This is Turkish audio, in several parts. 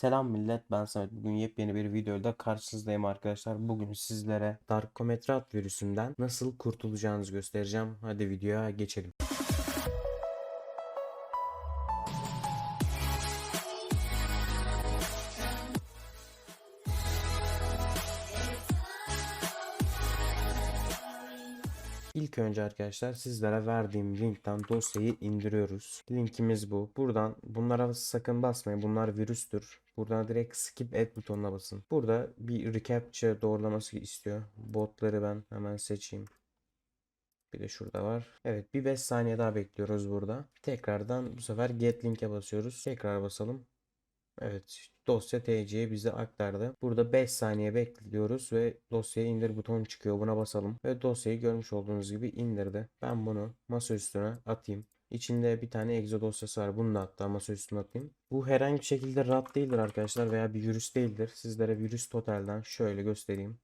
Selam millet ben Samet. Bugün yepyeni bir videoda karşınızdayım arkadaşlar. Bugün sizlere Darkometrat virüsünden nasıl kurtulacağınızı göstereceğim. Hadi videoya geçelim. İlk önce arkadaşlar sizlere verdiğim linkten dosyayı indiriyoruz. Linkimiz bu. Buradan bunlara sakın basmayın. Bunlar virüstür. Buradan direkt skip et butonuna basın. Burada bir reCAPTCHA doğrulaması istiyor. Botları ben hemen seçeyim. Bir de şurada var. Evet bir 5 saniye daha bekliyoruz burada. Tekrardan bu sefer get link'e basıyoruz. Tekrar basalım. Evet dosya TC'ye bize aktardı. Burada 5 saniye bekliyoruz ve dosyaya indir butonu çıkıyor. Buna basalım. Ve dosyayı görmüş olduğunuz gibi indirdi. Ben bunu masa üstüne atayım. İçinde bir tane exe dosyası var. Bunu da hatta masa atayım. Bu herhangi bir şekilde RAT değildir arkadaşlar veya bir virüs değildir. Sizlere virüs totalden şöyle göstereyim.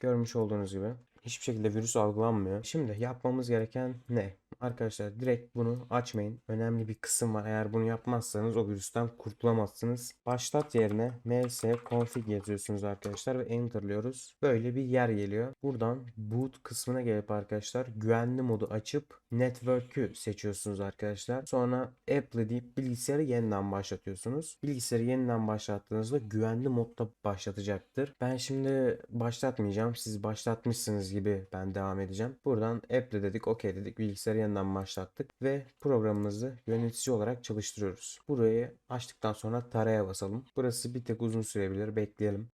Görmüş olduğunuz gibi hiçbir şekilde virüs algılanmıyor. Şimdi yapmamız gereken ne? Arkadaşlar direkt bunu açmayın. Önemli bir kısım var. Eğer bunu yapmazsanız o virüsten kurtulamazsınız. Başlat yerine ms config yazıyorsunuz arkadaşlar ve enterlıyoruz. Böyle bir yer geliyor. Buradan boot kısmına gelip arkadaşlar güvenli modu açıp network'ü seçiyorsunuz arkadaşlar. Sonra apply deyip bilgisayarı yeniden başlatıyorsunuz. Bilgisayarı yeniden başlattığınızda güvenli modda başlatacaktır. Ben şimdi başlatmayacağım. Siz başlatmışsınız gibi ben devam edeceğim. Buradan apply dedik, OK dedik. Bilgisayarı yeniden başlattık ve programımızı yönetici olarak çalıştırıyoruz. Burayı açtıktan sonra taraya basalım. Burası bir tek uzun sürebilir. Bekleyelim.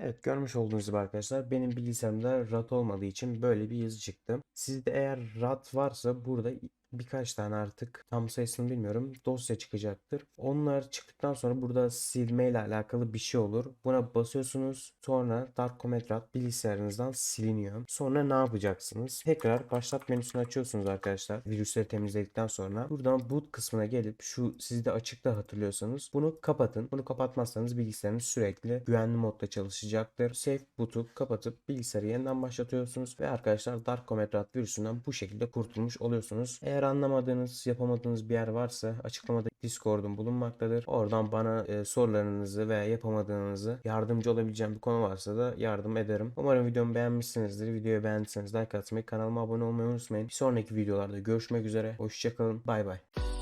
Evet görmüş olduğunuz gibi arkadaşlar benim bilgisayarımda RAT olmadığı için böyle bir yazı çıktı. Sizde eğer RAT varsa burada birkaç tane artık tam sayısını bilmiyorum dosya çıkacaktır. Onlar çıktıktan sonra burada silme ile alakalı bir şey olur. Buna basıyorsunuz. Sonra Darkometrat bilgisayarınızdan siliniyor. Sonra ne yapacaksınız? Tekrar başlat menüsünü açıyorsunuz arkadaşlar. Virüsleri temizledikten sonra buradan boot kısmına gelip şu sizde açıkta hatırlıyorsanız bunu kapatın. Bunu kapatmazsanız bilgisayarınız sürekli güvenli modda çalışacaktır. Safe boot'u kapatıp bilgisayarı yeniden başlatıyorsunuz ve arkadaşlar Darkometrat virüsünden bu şekilde kurtulmuş oluyorsunuz. Eğer anlamadığınız, yapamadığınız bir yer varsa açıklamada Discord'um bulunmaktadır. Oradan bana e, sorularınızı veya yapamadığınızı yardımcı olabileceğim bir konu varsa da yardım ederim. Umarım videomu beğenmişsinizdir. Videoyu beğendiyseniz like atmayı, kanalıma abone olmayı unutmayın. Bir sonraki videolarda görüşmek üzere. Hoşçakalın. Bay bay.